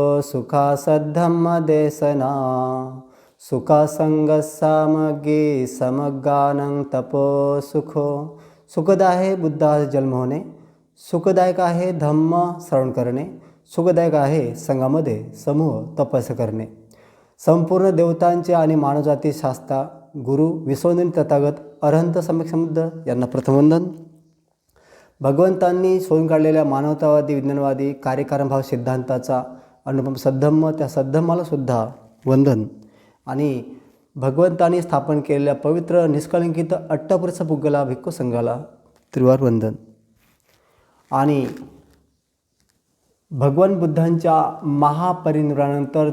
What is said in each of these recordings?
सुखा सद्धम्म देसना सुखा सामगे समगानं तपो सुखो। सुखदाय आहे बुद्धाचा जन्म होणे। सुखदायक आहे धम्म श्रवण करणे। सुखदायक आहे संघामध्ये समूह तपस करणे। संपूर्ण देवतांचे आणि मानवजाती शास्ता गुरु विश्वनंद तथागत अरहंत सम्यक समुद्र यांना प्रथमवंदन भगवंतांनी शोधून काढलेल्या मानवतावादी विज्ञानवादी कार्यकारणभाव सिद्धांताचा अनुपम सद्धम्म त्या सद्धम्माला सुद्धा वंदन. आणि भगवंतांनी स्थापन केलेल्या पवित्र निष्कलंकित अट्टपुरुष पुग्गला भिक्खू संघाला त्रिवार वंदन. आणि भगवान बुद्धांच्या महापरिनिर्वाणानंतर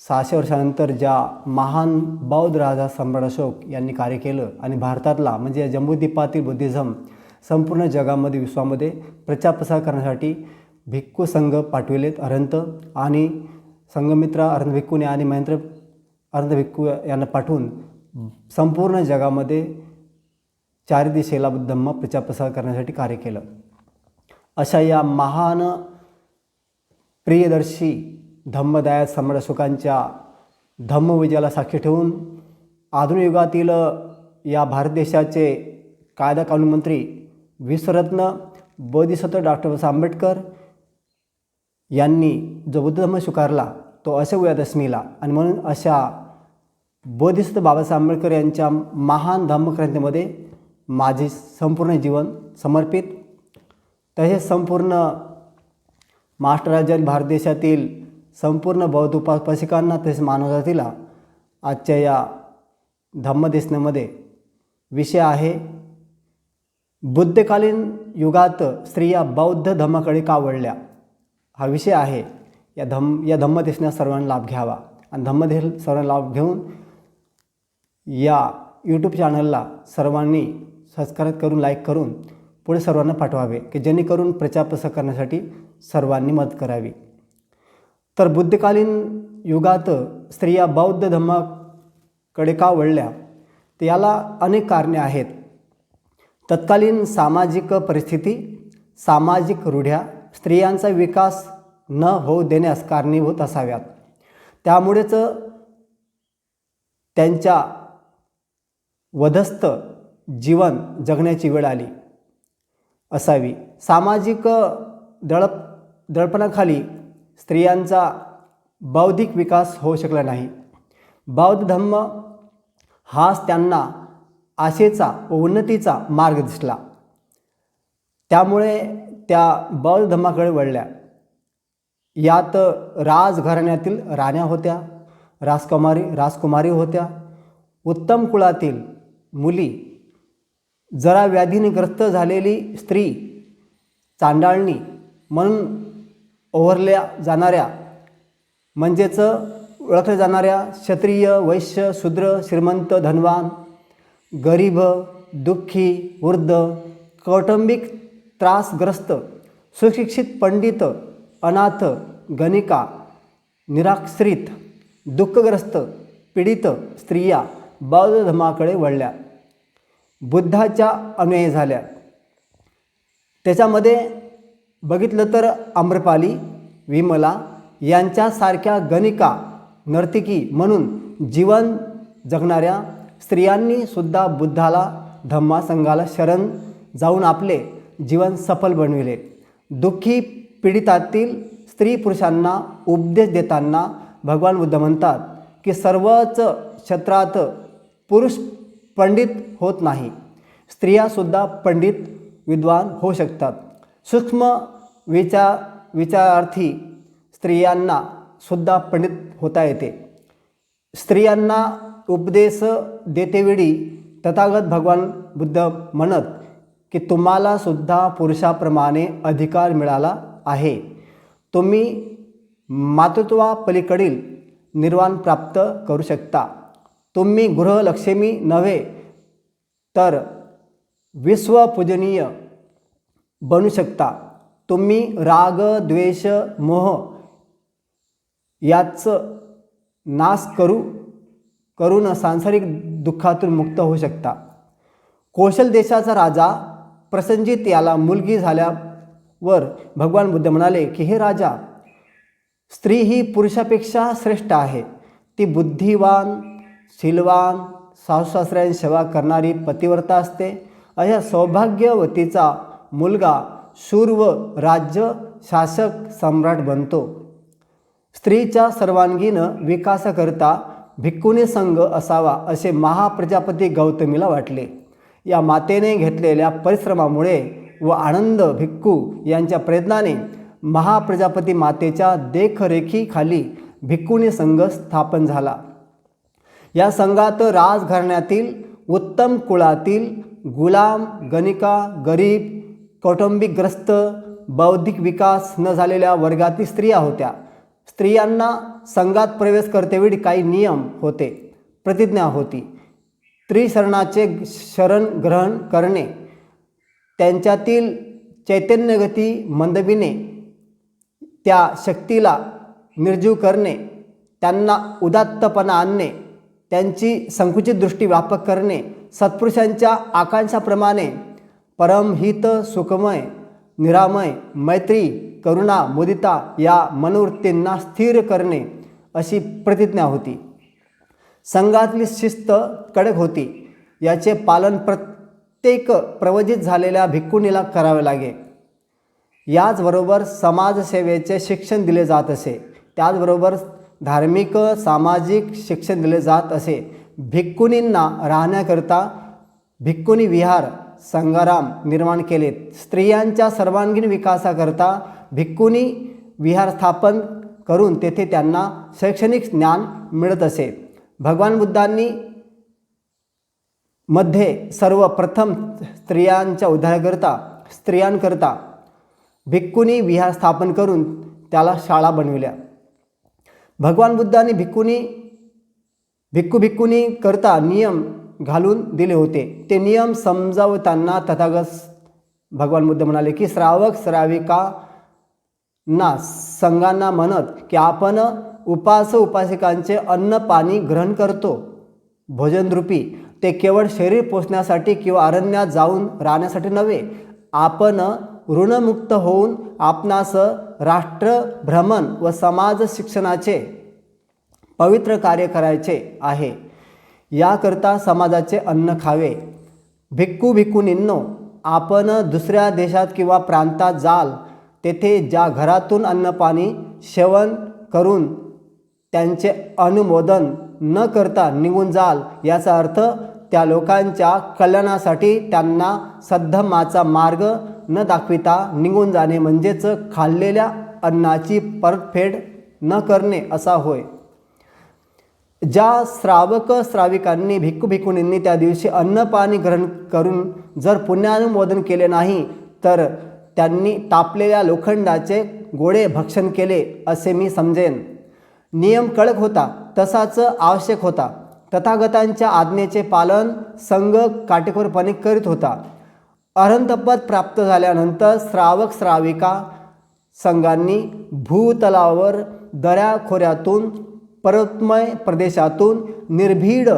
सहाशे वर्षानंतर ज्या महान बौद्ध राजा सम्राट अशोक यांनी कार्य केलं आणि भारतातला म्हणजे या जम्बूद्वीपातील बुद्धिझम संपूर्ण जगामध्ये विश्वामध्ये प्रचार प्रसार करण्यासाठी भिक्खू संघ पाठविलेत अरंत आणि संगमित्रा अरंत भिक्खूने आणि महेंद्र अरंत भिक्खू यांना पाठवून संपूर्ण जगामध्ये चारी दिशेला धम्म प्रचार प्रसार करण्यासाठी कार्य केलं. अशा या महान प्रियदर्शी धम्मदाय सम्राट अशोकांच्या धम्मविजयाला साक्षी ठेवून आधुनिक युगातील या भारत देशाचे कायदा कानून मंत्री विश्वरत्न बोधिसत्व डॉक्टर बाबासाहेब आंबेडकर यांनी जो बुद्ध धर्म स्वीकारला तो अशोक दशमीला आणि म्हणून अशा बोधिसत्व बाबासाहेब आंबेडकर यांच्या महान धम्मक्रांतीमध्ये माझे संपूर्ण जीवन समर्पित. तसेच संपूर्ण महाराष्ट्र राज्यात भारत देशातील संपूर्ण बौद्ध उपासकांना तसेच मानवजातीला आजच्या या धम्मदेशनेमध्ये विषय आहे बुद्धकालीन युगात स्त्रिया बौद्ध धम्माकडे का वळल्या? हा विषय आहे. या धम या धम्मदेशना सर्वांना लाभ घ्यावा. आणि धम्मदेश सर्वांना लाभ घेऊन या यूट्यूब चॅनलला सर्वांनी सबस्क्राईब करून लाईक करून पुढे सर्वांना पाठवावे की जेणेकरून प्रचार प्रसार करण्यासाठी सर्वांनी मदत करावी. तर बुद्धकालीन युगात स्त्रिया बौद्ध धम्माकडे का वळल्या? तर याला अनेक कारणे आहेत. तत्कालीन सामाजिक परिस्थिती सामाजिक रूढ्या स्त्रियांचा विकास न होऊ देण्यास कारणीभूत असाव्यात. त्यामुळेच त्यांच्या वधस्थ जीवन जगण्याची वेळ आली. असावी. सामाजिक दळप दडपणाखाली स्त्रियांचा बौद्धिक विकास होऊ शकला नाही. बौद्ध धम्म हाच त्यांना आशेचा व उन्नतीचा मार्ग दिसला. त्यामुळे त्या बौद्ध धम्माकडे वळल्या. यात राजघराण्यातील राण्या होत्या राजकुमारी राजकुमारी होत्या. उत्तम कुळातील मुली जरा व्याधीने ग्रस्त झालेली स्त्री चांडाळणी म्हणून ओव्हरल्या जाणाऱ्या म्हणजेच ओळखल्या जाणाऱ्या क्षत्रिय वैश्य शूद्र श्रीमंत धनवान गरीब दुःखी वृद्ध कौटुंबिक त्रासग्रस्त सुशिक्षित पंडित अनाथ गणिका निराश्रित दुःखग्रस्त पीडित स्त्रिया बौद्ध धर्माकडे वळल्या. बुद्धाच्या अनुयायी झाल्या. त्याच्यामध्ये बघितलं तर आम्रपाली विमला यांच्यासारख्या गणिका नर्तिकी म्हणून जीवन जगणाऱ्या स्त्रियांनी सुद्धा बुद्धाला धम्मा संघाला शरण जाऊन आपले जीवन सफल बनविले. दुःखी पीडितातील स्त्री पुरुषांना उपदेश देताना भगवान बुद्ध म्हणतात की सर्वच क्षेत्रात पुरुष पंडित होत नाही. स्त्रियासुद्धा पंडित विद्वान होऊ शकतात. सूक्ष्म विचार विचारार्थी स्त्रियांना सुद्धा पंडित होता येते. स्त्रियांना उपदेश देतेवेळी तथागत भगवान बुद्ध म्हणत की तुम्हाला सुद्धा पुरुषाप्रमाणे अधिकार मिळाला आहे. तुम्ही मातृत्वापलीकडील निर्वाण प्राप्त करू शकता. तुम्ही गृहलक्ष्मी नव्हे तर विश्वपूजनीय बनू शकता. तुम्ही राग द्वेष मोह याचं नाश करू करून सांसारिक दुःखातून मुक्त होऊ शकता. कौशल देशाचा राजा प्रसंजित याला मुलगी झाल्या वर भगवान बुद्ध म्हणाले की हे राजा स्त्री ही पुरुषापेक्षा श्रेष्ठ आहे. ती बुद्धिवान शीलवान सासूसासऱ्यांची सेवा करणारी पतिव्रता असते. अशा सौभाग्यवतीचा मुलगा शूर व राज्य शासक सम्राट बनतो. स्त्रीच्या सर्वांगीण विकासाकरता भिक्कुनी संघ असावा असे महाप्रजापती गौतमीला वाटले. या मातेने घेतलेल्या परिश्रमामुळे व आनंद भिक्खू यांच्या प्रयत्नाने महाप्रजापती मातेच्या देखरेखीखाली भिक्खुनी संघ स्थापन झाला. या संघात राजघराण्यातील उत्तम कुळातील गुलाम गणिका गरीब कौटुंबिकग्रस्त बौद्धिक विकास न झालेल्या वर्गातील स्त्रिया होत्या. स्त्रियांना संघात प्रवेश करतेवेळी काही नियम होते. प्रतिज्ञा होती. त्रिशरणाचे शरण ग्रहण करणे. त्यांच्यातील चैतन्यगती मंदविणे त्या शक्तीला निर्जीव करणे त्यांना उदात्तपणा आणणे त्यांची संकुचित दृष्टी व्यापक करणे सत्पुरुषांच्या आकांक्षाप्रमाणे परमहित सुखमय निरामय मैत्री करुणा मुदिता या मनोवृत्तींना स्थिर करणे अशी प्रतिज्ञा होती. संघातली शिस्त कडक होती. याचे पालन प्रत्येक प्रवचित झालेल्या भिक्कुनीला करावे लागे. याचबरोबर समाजसेवेचे शिक्षण दिले जात असे. त्याचबरोबर धार्मिक सामाजिक शिक्षण दिले जात असे. भिक्कुनींना राहण्याकरता भिक्कुनी विहार संगाराम निर्माण केलेत. स्त्रियांच्या सर्वांगीण विकासाकरता भिक्कुनी विहार स्थापन करून तेथे त्यांना शैक्षणिक ज्ञान मिळत असे. भगवान बुद्धांनी मध्ये सर्वप्रथम स्त्रियांच्या उद्धाराकरता स्त्रियांकरता भिक्कुनी विहार स्थापन करून त्याला शाळा बनविल्या. भगवान बुद्धांनी भिक्कुनी भिक्खू भिक्कुनी करता नियम घालून दिले होते. ते नियम समजावताना तथागत भगवान बुद्ध म्हणाले की श्रावक श्राविका ना संघांना म्हणत की आपण उपास उपासिकांचे अन्न पाणी ग्रहण करतो. भोजनरूपी ते केवळ शरीर पोचण्यासाठी किंवा अरण्यात जाऊन राहण्यासाठी नव्हे आपण ऋणमुक्त होऊन आपणास राष्ट्र भ्रमण व समाज शिक्षणाचे पवित्र कार्य करायचे आहे. याकरता समाजाचे अन्न खावे. भिक्खू भिक्खुनींनो आपण दुसऱ्या देशात किंवा प्रांतात जाल तेथे ज्या घरातून अन्नपाणी सेवन करून त्यांचे अनुमोदन न करता निघून जाल याचा अर्थ त्या लोकांच्या कल्याणासाठी त्यांना सद्धमाचा मार्ग न दाखविता निघून जाणे म्हणजेच खाल्लेल्या अन्नाची परतफेड न करणे असा होय. ज्या श्रावक श्राविकांनी भिक्खू भिक्खुनींनी त्या दिवशी अन्न पाणी ग्रहण करून जर पुण्यानुमोदन केले नाही तर त्यांनी तापलेल्या लोखंडाचे गोडे भक्षण केले असे मी समजेन. नियम कडक होता. तसाच आवश्यक होता. तथागतांच्या आज्ञेचे पालन संघ काटेकोरपणे करीत होता. अरंतपद प्राप्त झाल्यानंतर श्रावक श्राविका संघांनी भूतलावर दऱ्याखोऱ्यातून पर्वतमय प्रदेशातून निर्भीड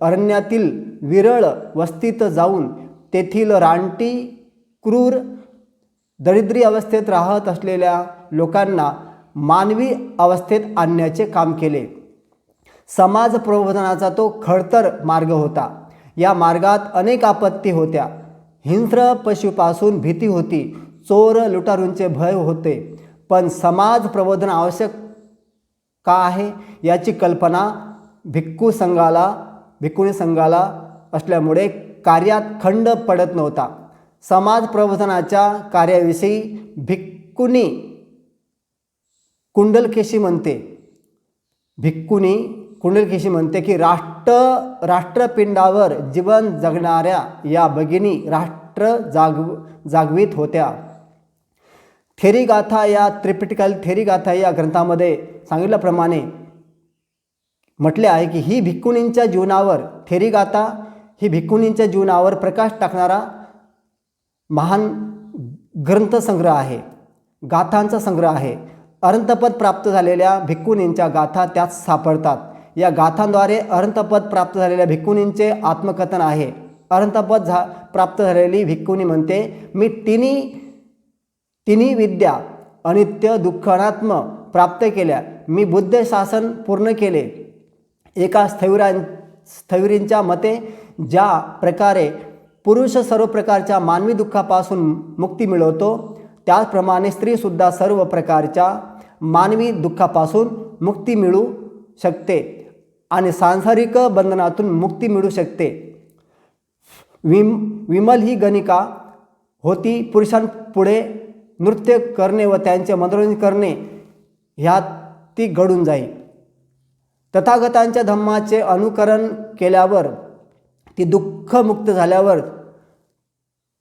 अरण्यातील विरळ वस्तीत जाऊन तेथील रानटी क्रूर दरिद्री अवस्थेत राहत असलेल्या लोकांना मानवी अवस्थेत आणण्याचे काम केले. समाज प्रबोधनाचा तो खडतर मार्ग होता. या मार्गात अनेक आपत्ती होत्या. हिंस्र पशुपासून भीती होती. चोर लुटारूंचे भय होते. पण समाज प्रबोधन आवश्यक का आहे याची कल्पना भिक्खू संघाला भिक्खुणी संघाला असल्यामुळे कार्यात खंड पडत नव्हता. समाज प्रबोधनाच्या कार्याविषयी भिक्कुनी कुंडलकेशी म्हणते. भिक्कुनी कुंडलकेशी म्हणते की राष्ट्र राष्ट्रपिंडावर जीवन जगणाऱ्या या भगिनी राष्ट्र जाग जागवित होत्या. थेरीगाथा या त्रिपिटिकल थेरीगाथा या ग्रंथामध्ये सांगितल्याप्रमाणे म्हटले आहे की ही भिक्कुणींच्या जीवनावर थेरीगाथा ही भिक्खुनींच्या जीवनावर प्रकाश टाकणारा महान ग्रंथसंग्रह आहे. गाथांचा संग्रह आहे. अरंतपद प्राप्त झालेल्या भिक्कुनींच्या गाथा त्यात सापडतात. या गाथांद्वारे अरंतपद प्राप्त झालेल्या भिक्खुनींचे आत्मकथन आहे. अरंतपद झा प्राप्त झालेली भिक्खुनी म्हणते मी तिन्ही तिन्ही विद्या अनित्य दुःखनात्म प्राप्त केल्या. मी बुद्ध शासन पूर्ण केले. एका स्थविरां स्थविरींच्या मते ज्या प्रकारे पुरुष सर्व प्रकारच्या मानवी दुःखापासून मुक्ती मिळवतो त्याचप्रमाणे स्त्रीसुद्धा सर्व प्रकारच्या मानवी दुःखापासून मुक्ती मिळू शकते. आणि सांसारिक बंधनातून मुक्ती मिळू शकते. विम विमल ही गणिका होती पुरुषांपुढे नृत्य करणे व त्यांचे मनोरंजन करणे ह्यात ती घडून जाई. तथागतांच्या धम्माचे अनुकरण केल्यावर ती दुःखमुक्त झाल्यावर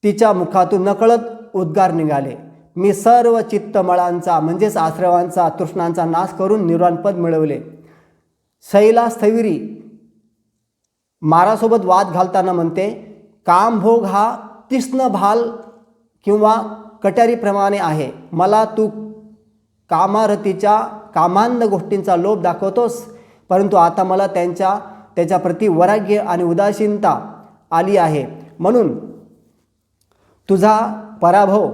तिच्या मुखातून नकळत उद्गार निघाले. मी सर्व चित्तमळांचा म्हणजेच आश्रवांचा तृष्णांचा नाश करून निर्वाणपद मिळवले. सैला स्थविरी मारासोबत वाद घालताना म्हणते कामभोग हा तीक्ष्ण भाल किंवा कट्यारीप्रमाणे आहे. मला तू कामारतीच्या कामांध गोष्टींचा लोभ दाखवतोस. परंतु आता मला त्यांच्या त्याच्याप्रती वैराग्य आणि उदासीनता आली आहे. म्हणून तुझा पराभव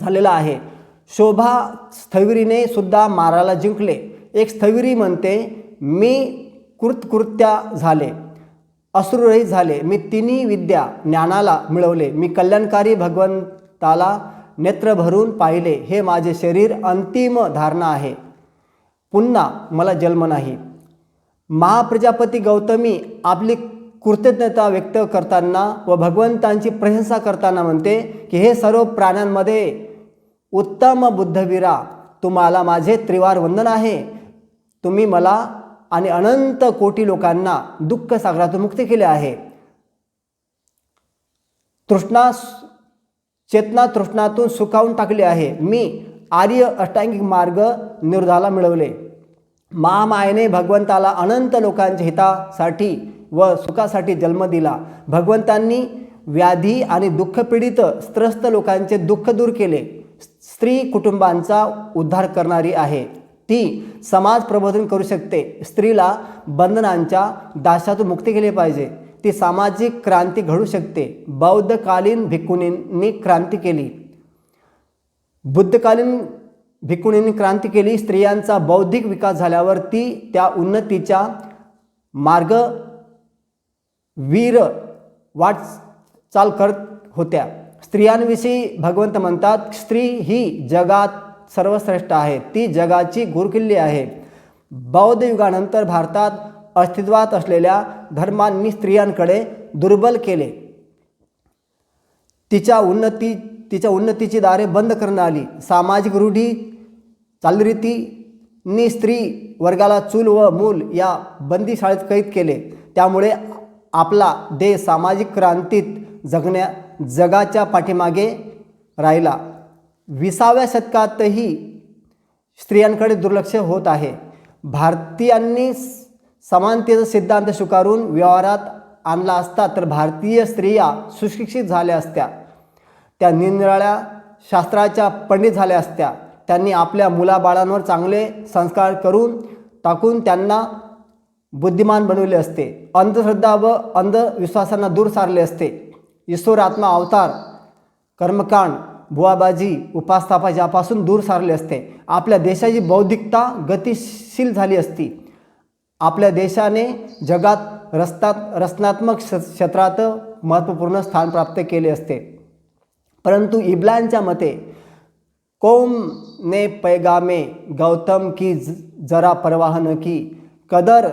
झालेला आहे. शोभा स्थविरीने सुद्धा माराला जिंकले. एक स्थविरी म्हणते मी कृतकृत्या झाले अश्रुरहित झाले. मी तिन्ही विद्या ज्ञानाला मिळवले. मी कल्याणकारी भगवंताला नेत्र भरून पाहिले. हे माझे शरीर अंतिम धारणा आहे. पुन्हा मला जन्म नाही. महाप्रजापती गौतमी आपली कृतज्ञता व्यक्त करताना व भगवंतांची प्रशंसा करताना म्हणते की हे सर्व प्राण्यांमध्ये उत्तम बुद्धवीरा तुम्हाला माझे त्रिवार वंदन आहे. तुम्ही मला आणि अनंत कोटी लोकांना दुःख सागरातून मुक्त केले आहे. तृष्णा चेतना तृष्णातून सुकावून टाकले आहे. मी आर्य अष्टांगिक मार्ग निर्धाला मिळवले. महामायेने भगवंताला अनंत लोकांच्या हितासाठी व सुखासाठी जन्म दिला. भगवंतांनी व्याधी आणि दुःखपीडित स्त्रस्त लोकांचे दुःख दूर केले. स्त्री कुटुंबांचा उद्धार करणारी आहे. ती समाज प्रबोधन करू शकते. स्त्रीला बंधनांच्या दाशातून मुक्ती केली पाहिजे. ती सामाजिक क्रांती घडू शकते. बौद्धकालीन भिक्खुनींनी क्रांती केली. बुद्धकालीन भिक्कुणींनी क्रांती केली. स्त्रियांचा बौद्धिक विकास झाल्यावर ती त्या उन्नतीच्या मार्ग वीर वाटचाल करत होत्या. स्त्रियांविषयी भगवंत म्हणतात स्त्री ही जगात सर्वश्रेष्ठ आहे. ती जगाची गुरुकिल्ली आहे. बौद्ध युगानंतर भारतात अस्तित्वात असलेल्या धर्मांनी स्त्रियांकडे दुर्बल केले. तिच्या उन्नती तिच्या उन्नतीची दारे बंद करण्यात आली. सामाजिक रूढी चालरीतींनी स्त्री वर्गाला चूल व मूल या बंदी शाळेत कैद केले. त्यामुळे आपला देश सामाजिक क्रांतीत जगण्या जगाच्या पाठीमागे राहिला. विसाव्या शतकातही स्त्रियांकडे दुर्लक्ष होत आहे. भारतीयांनी समानतेचा सिद्धांत स्वीकारून व्यवहारात आणला असता तर भारतीय स्त्रिया सुशिक्षित झाल्या असत्या. त्या निरनिराळ्या शास्त्राच्या पंडित झाल्या असत्या. त्यांनी आपल्या मुलाबाळांवर चांगले संस्कार करून टाकून त्यांना बुद्धिमान बनवले असते. अंधश्रद्धा व अंधविश्वासांना दूर सारले असते. ईश्वर आत्मा अवतार कर्मकांड बुवाबाजी उपास्थापा यापासून दूर सारले असते. आपल्या देशाची बौद्धिकता गतिशील झाली असती. आपल्या देशाने जगात रस्तात रचनात्मक क्षेत्रात महत्त्वपूर्ण स्थान प्राप्त केले असते. परंतु इब्लांच्या मते कोम ने पैगामे गौतम की ज- जरा परवाह न की कदर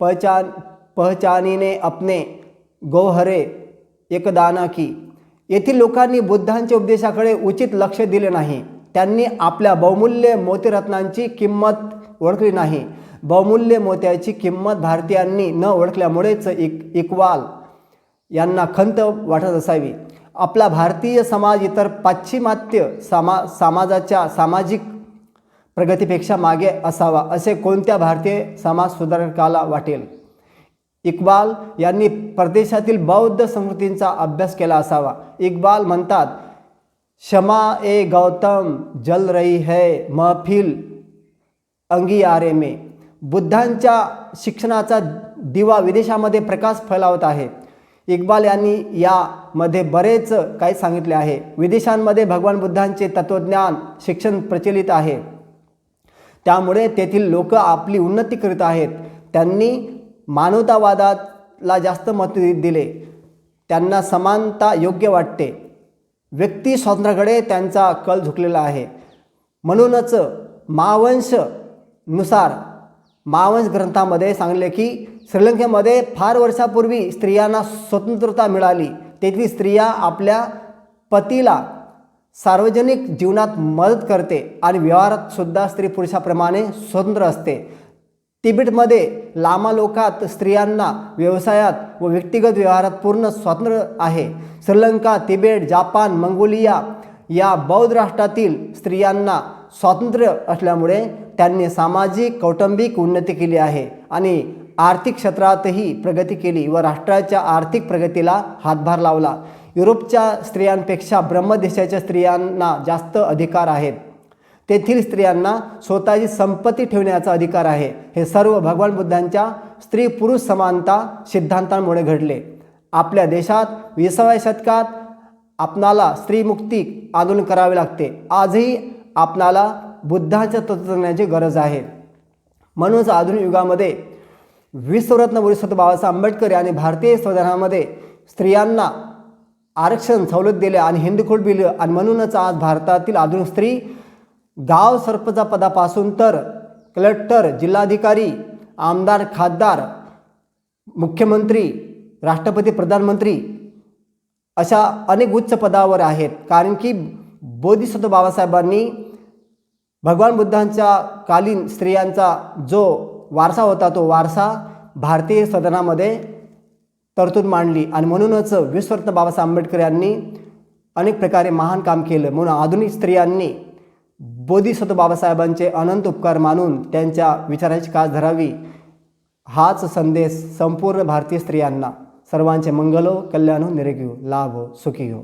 पहचान पहचानीने अपने गोहरे एकदाना की येथील लोकांनी बुद्धांच्या उपदेशाकडे उचित लक्ष दिले नाही. त्यांनी आपल्या बहुमूल्य मोतीरत्नांची किंमत ओळखली नाही. बहुमूल्य मोत्याची किंमत भारतीयांनी न ओळखल्यामुळेच इक इक्वाल यांना खंत वाटत असावी. आपला भारतीय समाज इतर पाश्चिमात्य समा समाजाच्या सामाजिक प्रगतीपेक्षा मागे असावा असे कोणत्या भारतीय समाज सुधारकाला वाटेल? इक्बाल यांनी परदेशातील बौद्ध संस्कृतींचा अभ्यास केला असावा. इक्बाल म्हणतात क्षमा ए गौतम जल रही है महफिल अंगियारे मे. बुद्धांच्या शिक्षणाचा दिवा विदेशामध्ये प्रकाश फैलावत आहे. इक्बाल यांनी यामध्ये बरेच काही सांगितले आहे. विदेशांमध्ये भगवान बुद्धांचे तत्त्वज्ञान शिक्षण प्रचलित आहे. त्यामुळे तेथील लोक आपली उन्नती करीत आहेत. त्यांनी मानवतावादाला जास्त महत्त्व दिले. त्यांना समानता योग्य वाटते. व्यक्ती स्वातंत्र्याकडे त्यांचा कल झुकलेला आहे. म्हणूनच महावंशनुसार महावंश ग्रंथामध्ये सांगले की श्रीलंकेमध्ये फार वर्षापूर्वी स्त्रियांना स्वतंत्रता मिळाली. तेथील स्त्रिया आपल्या पतीला सार्वजनिक जीवनात मदत करते आणि व्यवहारात सुद्धा स्त्री पुरुषाप्रमाणे स्वतंत्र असते. तिबेटमध्ये लामा लोकात स्त्रियांना व्यवसायात व व्यक्तिगत व्यवहारात पूर्ण स्वातंत्र्य आहे. श्रीलंका तिबेट जापान मंगोलिया या बौद्ध राष्ट्रातील स्त्रियांना स्वातंत्र्य असल्यामुळे त्यांनी सामाजिक कौटुंबिक उन्नती केली आहे आणि आर्थिक क्षेत्रातही प्रगती केली व राष्ट्राच्या आर्थिक प्रगतीला हातभार लावला. युरोपच्या स्त्रियांपेक्षा ब्रह्मदेशाच्या स्त्रियांना जास्त अधिकार आहेत. तेथील स्त्रियांना स्वतःची संपत्ती ठेवण्याचा अधिकार आहे. हे सर्व भगवान बुद्धांच्या स्त्री पुरुष समानता सिद्धांतांमुळे घडले. आपल्या देशात विसाव्या शतकात आपणाला स्त्रीमुक्ती आंदोलन करावे लागते. आजही आपणाला बुद्धांच्या तत्वज्ञानाची गरज आहे. म्हणूनच आधुनिक युगामध्ये विश्वरत्न बोधिसत्व बाबासाहेब आंबेडकर यांनी भारतीय संविधानामध्ये स्त्रियांना आरक्षण सवलत दिले आणि हिंदू कोड दिलं आणि म्हणूनच आज भारतातील आधुनिक स्त्री गाव सरपंच पदापासून तर कलेक्टर जिल्हाधिकारी आमदार खासदार मुख्यमंत्री राष्ट्रपती प्रधानमंत्री अशा अनेक उच्च पदावर आहेत. कारण की बोधिसत्व बाबासाहेबांनी भगवान बुद्धांच्या कालीन स्त्रियांचा जो वारसा होता तो वारसा भारतीय सदनामध्ये तरतूद मांडली आणि म्हणूनच विश्वरत्न बाबासाहेब आंबेडकर यांनी अनेक प्रकारे महान काम केलं. म्हणून आधुनिक स्त्रियांनी बोधिसत्व बाबासाहेबांचे अनंत उपकार मानून त्यांच्या विचारांची कास धरावी. हाच संदेश संपूर्ण भारतीय स्त्रियांना. सर्वांचे मंगलो कल्याण हो निरोगी हो लाभ हो सुखी हो.